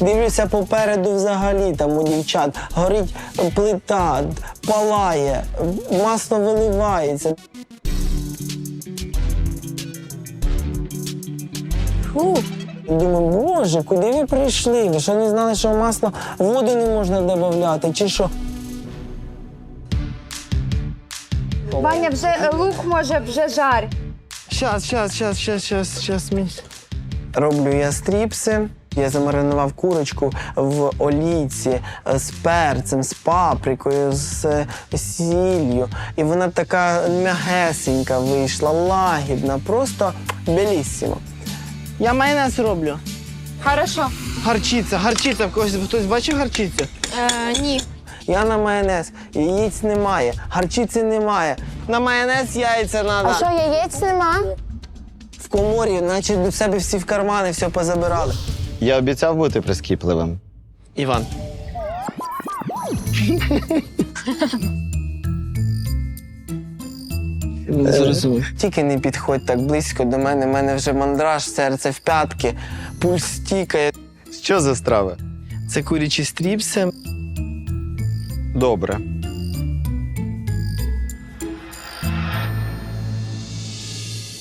Дивлюся попереду взагалі там у дівчат. Горить плита, палає, масло виливається. Фу. Думаю, боже, куди ви прийшли? Ви що не знали, що масло воду не можна додати, чи що? Ваня, вже лук може, вже жар. Щас, щас, щас, щас, щас, щас. мій. Роблю я стріпси. Я замаринував курочку в олійці е, з перцем, з паприкою, з е, сіллю. І вона така м'ягесенька вийшла, лагідна, просто беліссимо. Я майонез роблю. Хорошо. Гарчиця, гарчиця в когось хтось бачив гарчицю? Е, ні. Я на майонез. Яєць немає, гарчиці немає. На майонез яйця треба. А що, яєць нема? В коморі, наче до себе всі в кармани все позабирали. Я обіцяв бути прискіпливим. Іван. Не зрозумів. Тільки не підходь так близько до мене. У мене вже мандраж, серце в п'ятки, пульс стікає. Що за страви? Це курячі стріпси. Добре.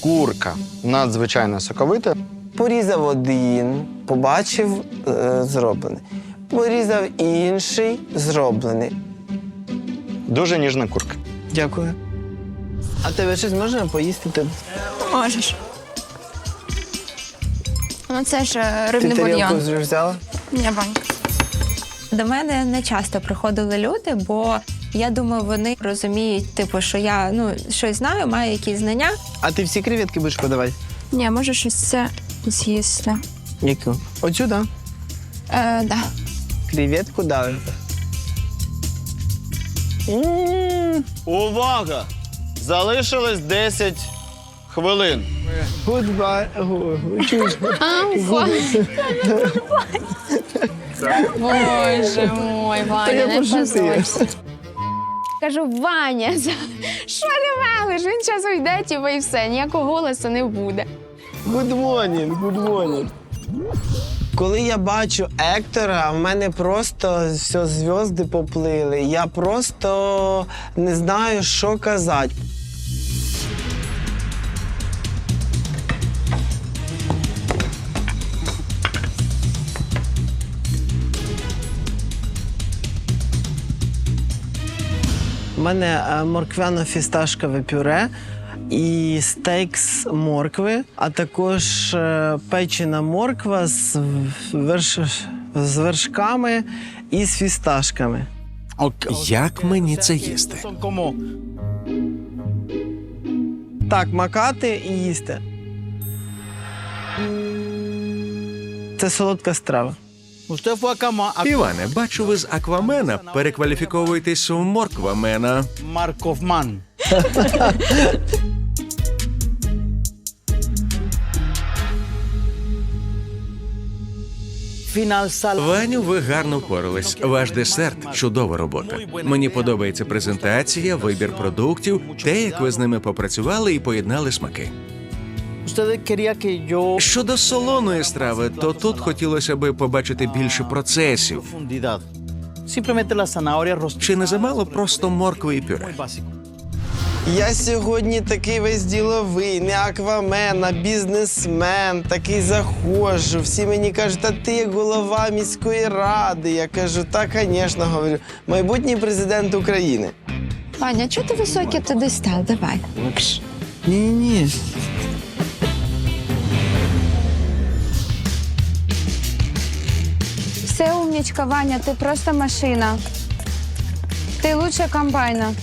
Курка надзвичайно соковита. Порізав один, побачив е, зроблений. Порізав інший, зроблений. Дуже ніжна курка. Дякую. А тебе щось можна поїсти тут? Можеш. Ну це ж е, Ти рибний тарілку бульйон. вже взяла? Ні, Вань. До мене не часто приходили люди, бо я думаю, вони розуміють, типу, що я ну щось знаю, маю якісь знання. А ти всі креветки будеш подавати? Ні, може щось це з'їсти. Яку? Оцю, так? Е, да. Креветку дали. Увага! Залишилось 10 хвилин. Гудбай. Боже мой, Ваня, не позорься. Кажу, Ваня, що ти мелиш? Він зараз уйде, типу, і все, ніякого голосу не буде. Good morning, good morning. Коли я бачу Ектора, в мене просто все, зв'язки поплили. Я просто не знаю, що казати. У мене е, морквяно-фісташкове пюре і стейк з моркви, а також е, печена морква з, верш... з вершками і з фісташками. Як мені це їсти? Так, макати і їсти. Це солодка страва. Іване, бачу, ви з аквамена перекваліфіковуєтесь в морквамена. Markovman. Ваню, ви гарно впорались. Ваш десерт чудова робота. Мені подобається презентація, вибір продуктів, те, як ви з ними попрацювали і поєднали смаки. Щодо солоної страви, то тут хотілося би побачити більше процесів. Чи не замало просто моркви і пюре? Я сьогодні такий весь діловий, не аквамен, а бізнесмен, такий заходжу. Всі мені кажуть, а ти як голова міської ради. Я кажу, так, звісно, говорю, майбутній президент України. Ваня, чого ти високий туди став? Давай. Ні-ні. Все умнічка, Ваня, ти просто машина. Ти лучше комбайна.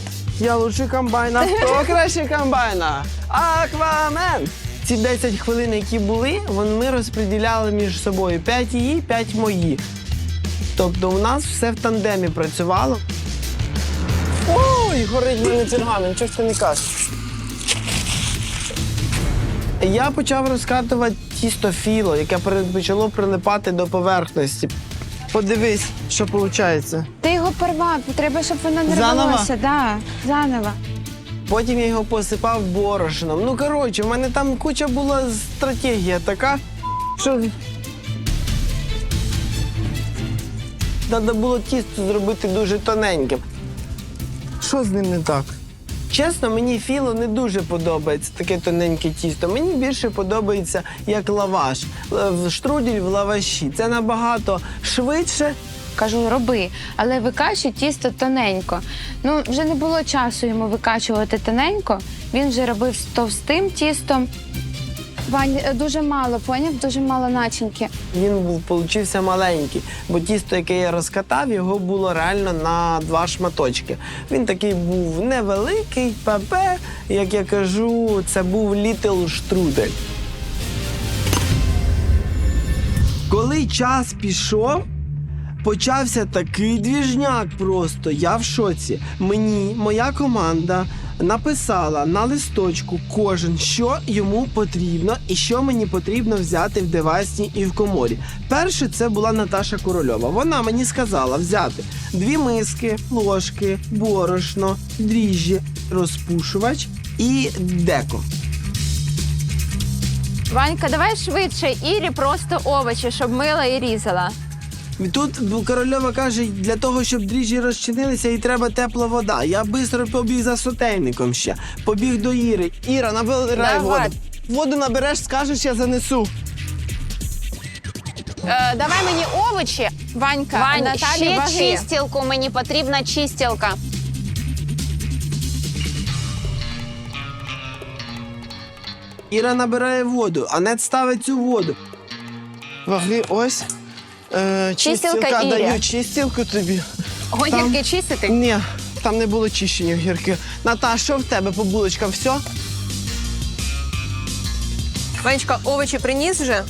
Я лучший комбайн. А хто краще комбайна? Аквамен! Ці 10 хвилин, які були, ми розподіляли між собою 5 її, 5 мої. Тобто у нас все в тандемі працювало. Ой, горить мене пергамент, чого ж ти не кажеш? Я почав розкатувати тісто філо, яке почало прилипати до поверхності. Подивись, що виходить. Ти його порвав, треба, щоб воно не Заново? рвалося. Да, заново. Потім я його посипав борошном. Ну, коротше, в мене там куча була стратегія така, що Треба було тісто зробити дуже тоненьким. Що з ним не так? Чесно, мені філо не дуже подобається таке тоненьке тісто. Мені більше подобається як лаваш. В Штрудель в лаваші. Це набагато швидше. Кажу, роби, але викачуй тісто тоненько. Ну, вже не було часу йому викачувати тоненько. Він вже робив з товстим тістом. Вань, е, дуже мало, поняв? Дуже мало начинки. Він був получився маленький, бо тісто, яке я розкатав, його було реально на два шматочки. Він такий був невеликий, ПП, як я кажу, це був літл штрудель. Коли час пішов, почався такий двіжняк просто. Я в шоці. Мені моя команда написала на листочку кожен, що йому потрібно і що мені потрібно взяти в девайсні і в коморі. Перше це була Наташа Корольова. Вона мені сказала взяти дві миски, ложки, борошно, дріжджі, розпушувач і деко. Ванька, давай швидше, Ірі просто овочі, щоб мила і різала. І Тут корольова каже, для того, щоб дріжджі розчинилися, їй треба тепла вода. Я швидко побіг за сотейником ще. Побіг до Іри. Іра, набирай Давай. воду. Воду набереш, скажеш, я занесу. Е, давай мені овочі. Ванька, Вань, Наталі ще ваги. чистілку. Мені потрібна чистілка. Іра набирає воду, Анет ставить цю воду. Ваги, ось. Е, Чистілка чистілка даю чистілку тобі. Огірки чистити? Ні, там не було чищення огірки. Наташ, що в тебе по булочкам? Все? Ванечка, овочі приніс вже?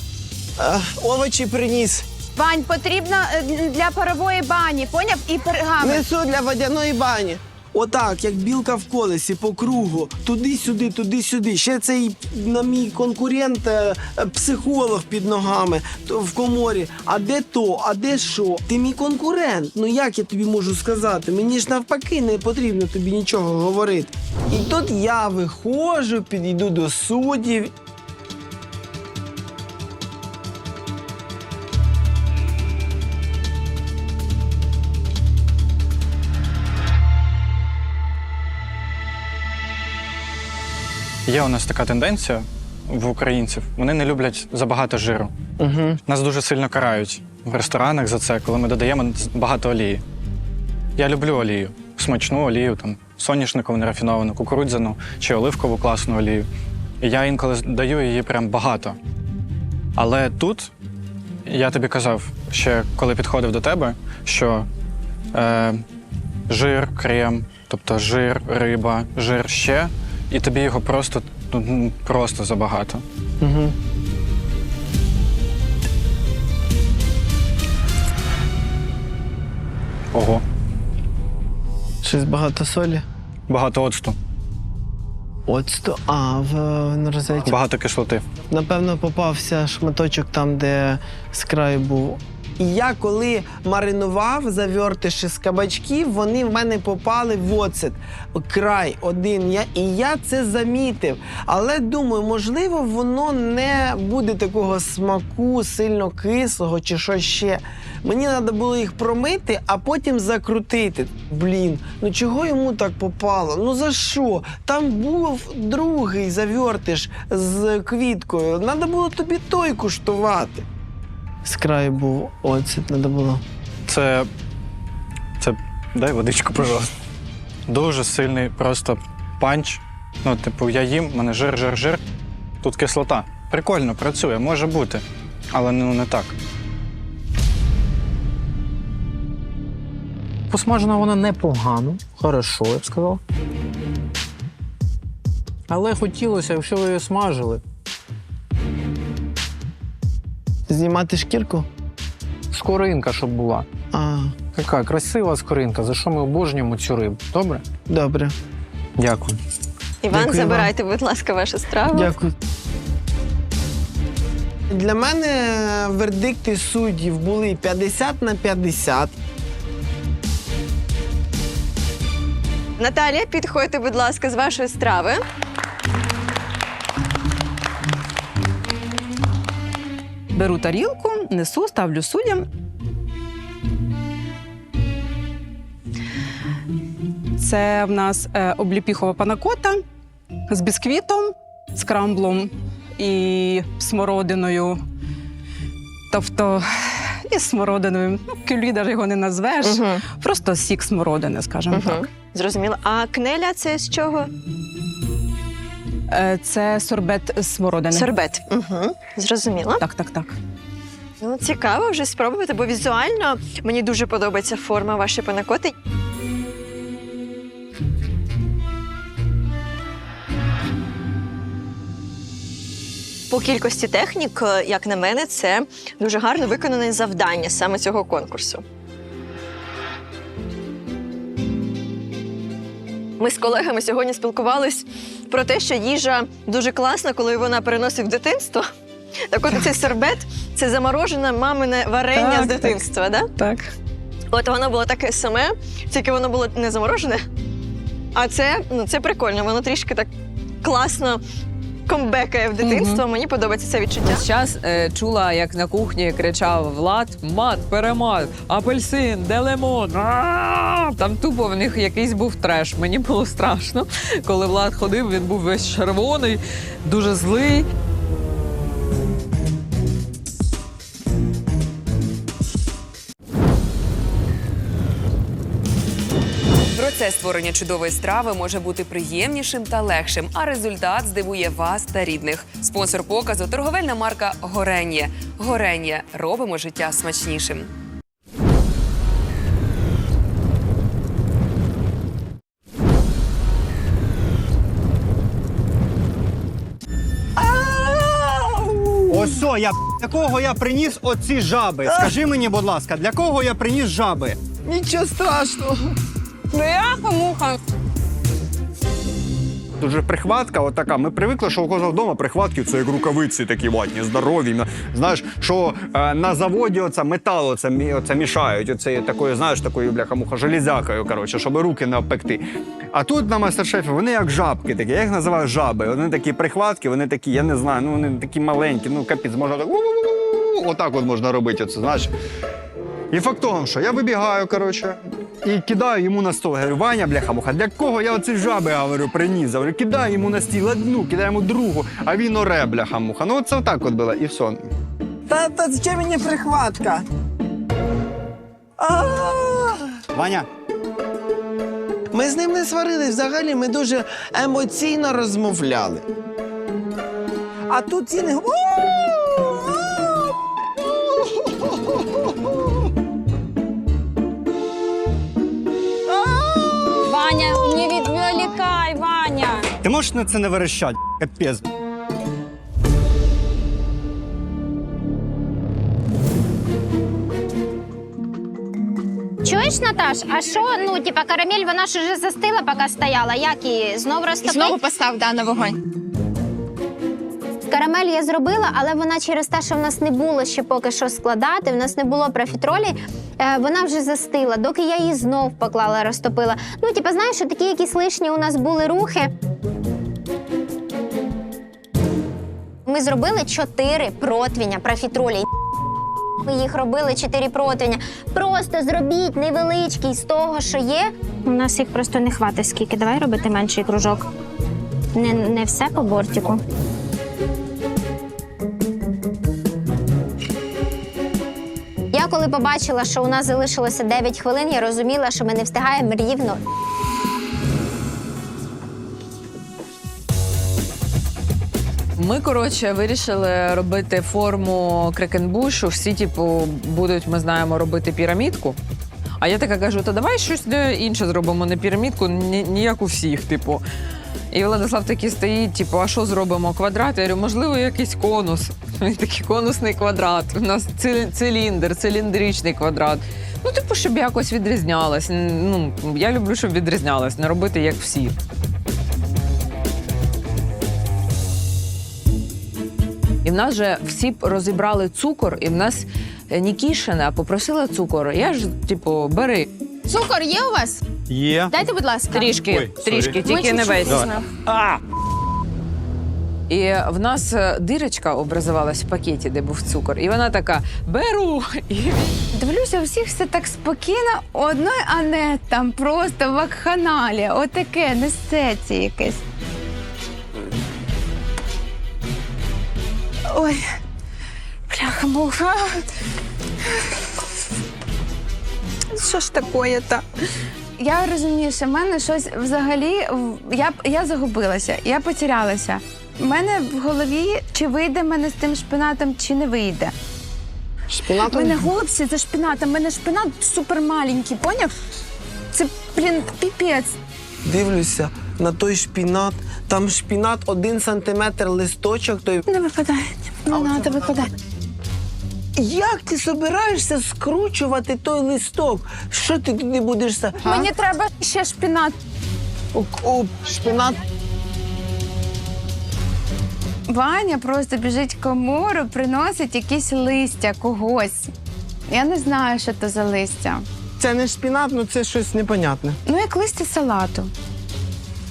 Е, овочі приніс. Вань, потрібно е, для парової бані, поняв? І пергамент. Несу для водяної бані. Отак, як білка в колесі по кругу, туди-сюди, туди-сюди. Ще цей на мій конкурент, е, е, психолог під ногами в коморі. А де то, а де що? Ти мій конкурент. Ну як я тобі можу сказати? Мені ж навпаки не потрібно тобі нічого говорити. І тут я виходжу, підійду до суддів. Є у нас така тенденція в українців. Вони не люблять забагато жиру. Угу. Нас дуже сильно карають в ресторанах за це, коли ми додаємо багато олії. Я люблю олію, смачну олію, там, соняшникову нерафіновану, кукурудзяну чи оливкову класну олію. І я інколи даю її прям багато. Але тут я тобі казав, ще коли підходив до тебе, що е, жир, крем, тобто жир, риба, жир ще, і тобі його просто, ну, просто забагато. Угу. Ого, Щось багато солі. багато оцту, Оцту. А, в на розетці. багато кислоти. Напевно, попався шматочок там, де з краю був. І я коли маринував завертиші з кабачків, вони в мене попали в оцет. Край один. Я, і я це замітив. Але думаю, можливо, воно не буде такого смаку, сильно кислого чи що ще. Мені треба було їх промити, а потім закрутити. Блін, ну чого йому так попало? Ну за що? Там був другий завертиш з квіткою. Треба було тобі той куштувати. З краю був оцет, треба було. Це. Це. Дай водичку, пожалуйста. Дуже сильний просто панч. Ну, типу, я їм, в мене жир, жир, жир. Тут кислота. Прикольно, працює, може бути. Але ну не так. Посмажена вона непогано, хорошо, я б сказав. Але хотілося, якщо ви її смажили, Знімати шкірку? скоринка, щоб була. А, Така красива скоринка, за що ми обожнюємо цю рибу. Добре? добре. Дякую. Іван, Дякую забирайте, будь ласка, вашу страву. Дякую. Для мене вердикти суддів були 50 на 50. Наталія, підходьте, будь ласка, з вашої страви. Беру тарілку, несу, ставлю суддям. Це в нас е, обліпіхова панакота з бісквітом, з крамблом і смородиною. Тобто і смородиною. Ну, кюлі даже його не назвеш. Угу. Просто сік смородини, скажімо угу. так. Зрозуміло. А кнеля це з чого? Е, Це сорбет з смородини. Сорбет. Угу. Зрозуміло. Так, так, так. Ну, цікаво вже спробувати, бо візуально мені дуже подобається форма вашої панакоти. По кількості технік, е, як на мене, це дуже гарно виконане завдання саме цього конкурсу. Ми з колегами сьогодні спілкувались про те, що їжа дуже класна, коли вона переносить в дитинство. Так от цей сербет це заморожене мамине варення Так, з так. дитинства, да? Так. От воно було таке саме, тільки воно було не заморожене. А це, ну, це прикольно, воно трішки так класно комбекає в дитинство. Мені подобається це відчуття. Зараз е, чула, як на кухні кричав Влад, мат, перемат, апельсин, де лимон. А-а-а!» Там тупо в них якийсь був треш. Мені було страшно. Коли Влад ходив, він був весь червоний, дуже злий. Процес створення чудової страви може бути приємнішим та легшим, а результат здивує вас та рідних. Спонсор показу торговельна марка Горенє. Горенє робимо життя смачнішим. Ось о, я для кого я приніс оці жаби? Скажи мені, будь ласка, для кого я приніс жаби? Нічого страшного. Бляха-муха. Дуже прихватка, от така. Ми привикли, що у кожного вдома прихватки це як рукавиці такі ватні, здорові. Знаєш, що е, на заводі оце метал оце, оце мішають. Оце такою, знаєш, такою бляха-муха, железякою, коротше, щоб руки не обпекти. А тут на майстер-шефі вони як жабки такі. Я їх називаю жаби. Вони такі прихватки, вони такі, я не знаю, ну вони такі маленькі, ну капець, можна так. Отак от можна робити. Оце, знаєш. І факт того, що я вибігаю, коротше, і кидаю йому на стол. Говорю, Ваня, бляха-муха, для кого я оці жаби говорю, приніс? Говорю, кидаю йому на стіл одну, кидаю йому другу, а він оре, бляха-муха. Ну, це отак от було, і все. Та, та зачем мені прихватка? Ваня, Ми з ним не сварились взагалі, ми дуже емоційно розмовляли. А тут ціни. Можеш на це не верещати? Капець. Чуєш, Наташ, а що, ну, типа, карамель, вона ж уже застила, поки стояла. Як її? Знов розтопить? Знову постав да, на вогонь. Карамель я зробила, але вона через те, що в нас не було ще поки що складати, в нас не було профітролі, е, вона вже застила, доки я її знов поклала, розтопила. Ну, типа, знаєш, що такі якісь лишні у нас були рухи. Ми зробили чотири противня профітролі. Ми їх робили чотири противня. Просто зробіть невеличкий з того, що є. У нас їх просто не хватить скільки. Давай робити менший кружок. Не, не все по бортику. Я коли побачила, що у нас залишилося 9 хвилин, я розуміла, що ми не встигаємо рівно. Ми коротше вирішили робити форму крекенбушу. Всі, типу, будуть, ми знаємо, робити пірамідку. А я така кажу: то давай щось інше зробимо, не пірамідку, ні, ні як у всіх, типу. І Владислав такий стоїть, типу, а що зробимо? Квадрат? Я говорю, можливо, якийсь конус. Такий конусний квадрат. У нас циліндр, циліндричний квадрат. Ну, типу, щоб якось відрізнялось. Ну, я люблю, щоб відрізнялось, не робити як всі. В нас же всі розібрали цукор, і в нас е, Нікішина попросила цукор. Я ж, типу, бери. Цукор є у вас? Є. Дайте, будь ласка. Трішки, Ой, трішки, сорі. тільки не весь. А! І в нас е, дирочка образувалась в пакеті, де був цукор. І вона така: беру. І Дивлюся, у всіх все так спокійно. Одної Анет там просто вакханалія. Отаке несеться якесь. Ой, бляха муха. Що ж таке та? Я розумію, що в мене щось взагалі. Я, я загубилася, я потерялася. У мене в голові, чи вийде в мене з тим шпинатом, чи не вийде. У мене голубці за шпинатом. У мене шпинат супер маленький, поняв? Це, блін, піпець. Дивлюся на той шпінат. Там шпінат один сантиметр листочок. Той Не випадає. Не треба випадати. як ти собираєшся скручувати той листок? Що ти туди будеш са- а? Мені треба ще шпинат. О, о, шпинат. Ваня просто біжить в комору, приносить якісь листя когось. Я не знаю, що це за листя. Це не шпінат, ну це щось непонятне. Ну, як листя салату.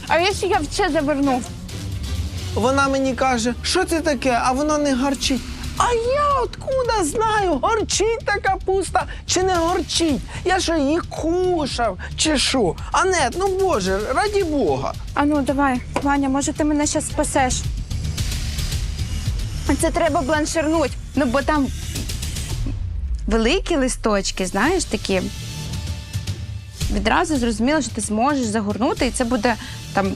А якщо я в це заверну? Вона мені каже, що це таке, а воно не гарчить. А я откуда знаю, горчить та капуста чи не горчить? Я що її кушав, чи що? Анет, ну боже, раді Бога. А ну, давай, Ваня, може ти мене зараз спасеш? Це треба бланширнуть. Ну, бо там великі листочки, знаєш, такі. Відразу зрозуміло, що ти зможеш загорнути, і це буде там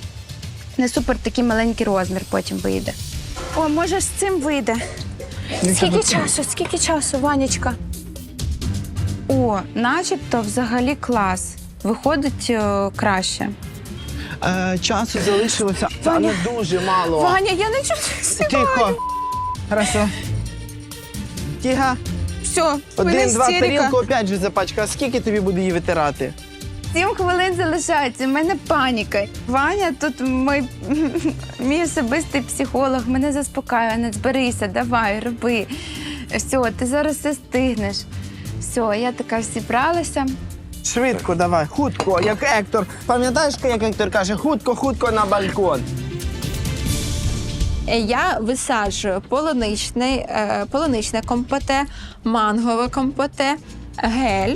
не супер такий маленький розмір потім вийде. О, може, з цим вийде. Скільки часу? Скільки часу, Ванечка? О, начебто взагалі клас. Виходить е, краще. Е, часу залишилося, Ваня. але дуже мало. Ваня, я не чую. Тихо. Хорошо. Тихо. Все, Один, два, тарілку опять же запачка. Скільки тобі буде її витирати? Сім хвилин залишається. У мене паніка. Ваня тут мій, мій особистий психолог. Мене заспокаює. Не зберися, давай, роби. Все, ти зараз все стигнеш. Все, я така зібралася. Швидко давай, хутко, як Ектор. Пам'ятаєш, як Ектор каже, хутко, хутко на балкон. Я висаджую полуничний, е, полуничне компоте, мангове компоте, гель.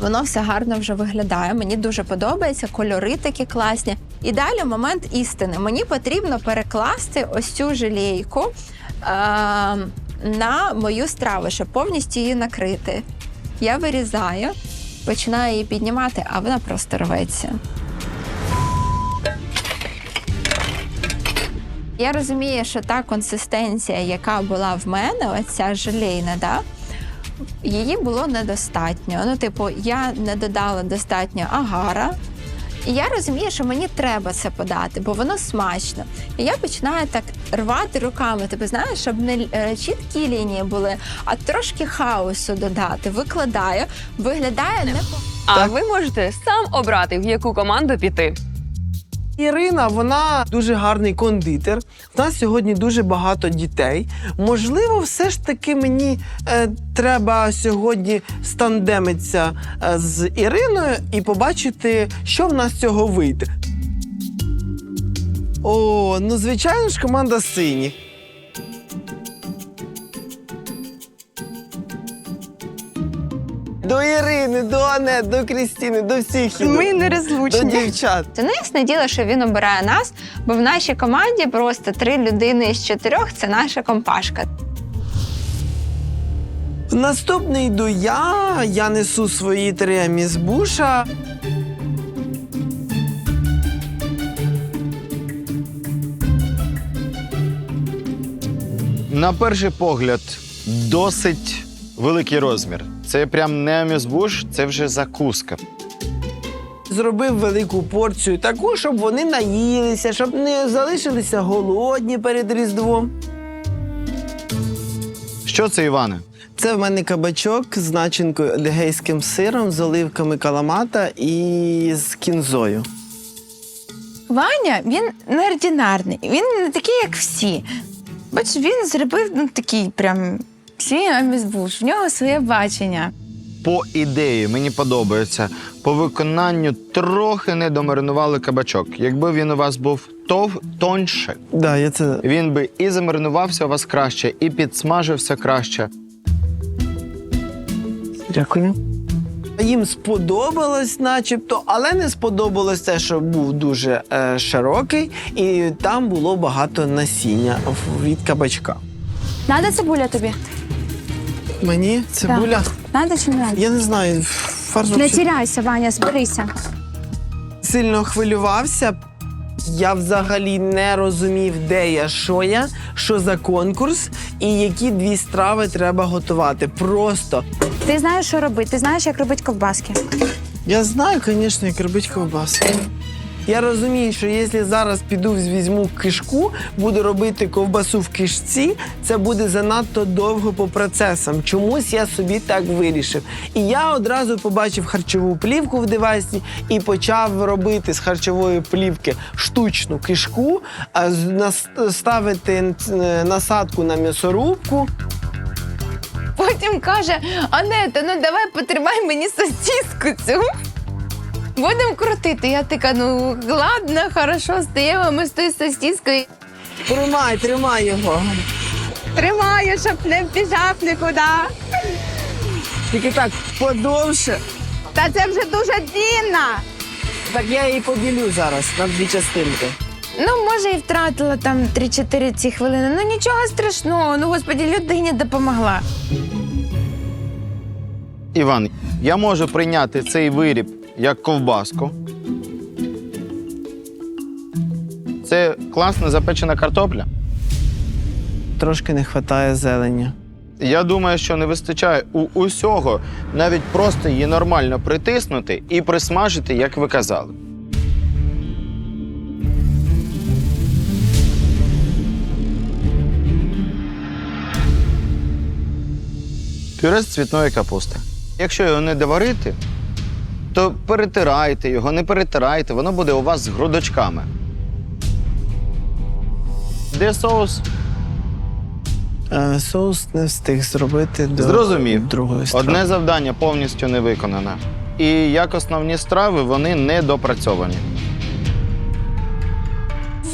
Воно все гарно вже виглядає. Мені дуже подобається, кольори такі класні. І далі момент істини. Мені потрібно перекласти ось цю желейку е, на мою страву, щоб повністю її накрити. Я вирізаю, починаю її піднімати, а вона просто рветься. Я розумію, що та консистенція, яка була в мене, оця желейна, да, її було недостатньо. Ну, типу, я не додала достатньо агара. І я розумію, що мені треба це подати, бо воно смачно. І я починаю так рвати руками. Типу, знаєш, щоб не е, чіткі лінії були, а трошки хаосу додати. Викладаю, виглядає не А ви можете сам обрати, в яку команду піти. Ірина, вона дуже гарний кондитер. В нас сьогодні дуже багато дітей. Можливо, все ж таки мені е, треба сьогодні стандемитися е, з Іриною і побачити, що в нас з цього вийде. О, ну звичайно ж, команда сині. До Ірини, до Анет, до Крістіни, до всіх. іду. Ми До нерозлучні. дівчат. Це не ясне діло, що він обирає нас, бо в нашій команді просто три людини з чотирьох це наша компашка. Наступний йду я. Я несу свої три з буша. На перший погляд, досить великий розмір. Це прям не амізбуш, це вже закуска. Зробив велику порцію, таку, щоб вони наїлися, щоб не залишилися голодні перед Різдвом. Що це, Іване? Це в мене кабачок з начинкою едегейським сиром, з оливками каламата і з кінзою. Ваня, він неординарний. Він не такий, як всі. Бач, він зробив ну, такий прям свій амізбуш. В нього своє бачення. По ідеї мені подобається. По виконанню трохи не домаринували кабачок. Якби він у вас був тов, тоньше. Да, я це Він би і замаринувався у вас краще, і підсмажився краще. Дякую. Їм сподобалось, начебто, але не сподобалось те, що був дуже е, широкий, і там було багато насіння від кабачка. Надо цибуля тобі? Мені цибуля, Надо чи не надо? я не знаю, фарш Не вообще тіряйся, Ваня, зберися. сильно хвилювався. Я взагалі не розумів, де я, що я, що за конкурс і які дві страви треба готувати. Просто Ти знаєш, що робити? Ти знаєш, як робити ковбаски? Я знаю, звісно, як робити ковбасу. Я розумію, що якщо зараз піду візьму кишку, буду робити ковбасу в кишці, це буде занадто довго по процесам. Чомусь я собі так вирішив. І я одразу побачив харчову плівку в девайсі і почав робити з харчової плівки штучну кишку, ставити насадку на м'ясорубку. Потім каже: Анета, ну давай потримай мені сосиску цю. Будемо крутити. Я така, ну ладно, хорошо, стаємо ми з тою сосискою. Тримай, тримай його. Тримаю, щоб не вбіжав нікуди. Тільки так подовше. Та це вже дуже длінно. Так я її поділю зараз на дві частинки. Ну, може, і втратила там 3-4 ці хвилини. Ну нічого страшного. Ну, господі, людині допомогла. Іван, я можу прийняти цей виріб як ковбаску. Це класна запечена картопля. Трошки не вистачає зелені. Я думаю, що не вистачає у усього навіть просто її нормально притиснути і присмажити, як ви казали. Пюре з цвітної капусти. Якщо його не доварити, то перетирайте його, не перетирайте, воно буде у вас з грудочками. Де соус? Е, соус не встиг зробити до Зрозумів. другої страви. Одне завдання повністю не виконане. І як основні страви, вони недопрацьовані.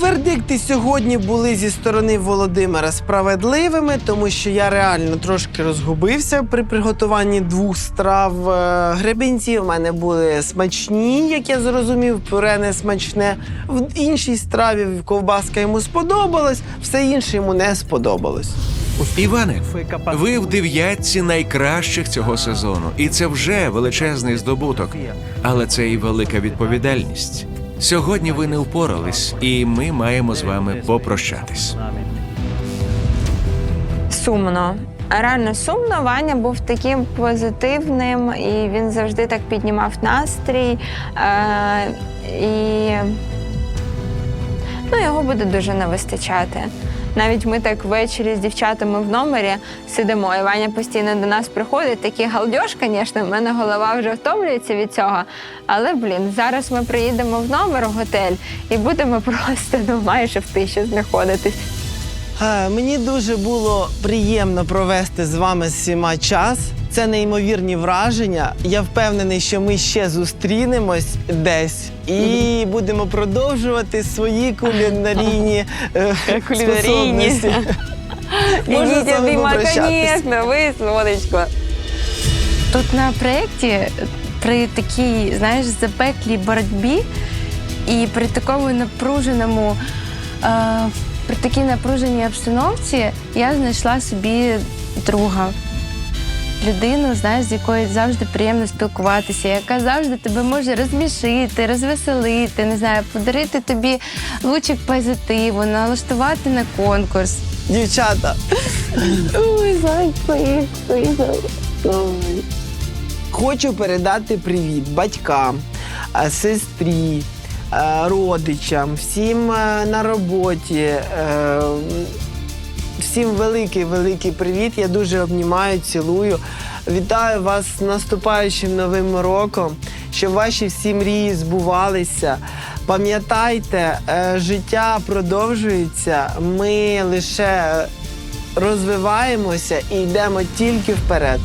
Вердикти сьогодні були зі сторони Володимира справедливими, тому що я реально трошки розгубився при приготуванні двох страв. Е, Гребінці в мене були смачні, як я зрозумів, пюре не смачне. В іншій страві ковбаска йому сподобалась, все інше йому не сподобалось. Іване, ви в дев'ятці найкращих цього сезону, і це вже величезний здобуток. Але це і велика відповідальність. Сьогодні ви не впорались, і ми маємо з вами попрощатись. Сумно. Реально сумно. Ваня був таким позитивним, і він завжди так піднімав настрій. Е- і ну, його буде дуже не вистачати. Навіть ми так ввечері з дівчатами в номері сидимо, і Ваня постійно до нас приходить. Такий галдьош, звісно, в мене голова вже втомлюється від цього. Але блін, зараз ми приїдемо в номер в готель і будемо просто ну, майже в тиші знаходитись. Е, Мені дуже було приємно провести з вами всіма час. Це неймовірні враження. Я впевнений, що ми ще зустрінемось десь і будемо продовжувати свої кулінарійні е, способності. Можна з вами обійма, попрощатись. звісно, ви сонечко. Тут на проєкті при такій, знаєш, запеклій боротьбі і при такому напруженому, е, при такій напруженій обстановці я знайшла собі друга. Людину, знаєш, з якою завжди приємно спілкуватися, яка завжди тебе може розмішити, розвеселити, не знаю, подарити тобі лучик позитиву, налаштувати на конкурс. Дівчата, Ой, хочу передати привіт батькам, е, сестрі, е, родичам, всім е, на роботі. Всім великий, великий привіт. Я дуже обнімаю, цілую. Вітаю вас з наступаючим новим роком, щоб ваші всі мрії збувалися. Пам'ятайте, е, життя продовжується. Ми лише розвиваємося і йдемо тільки вперед.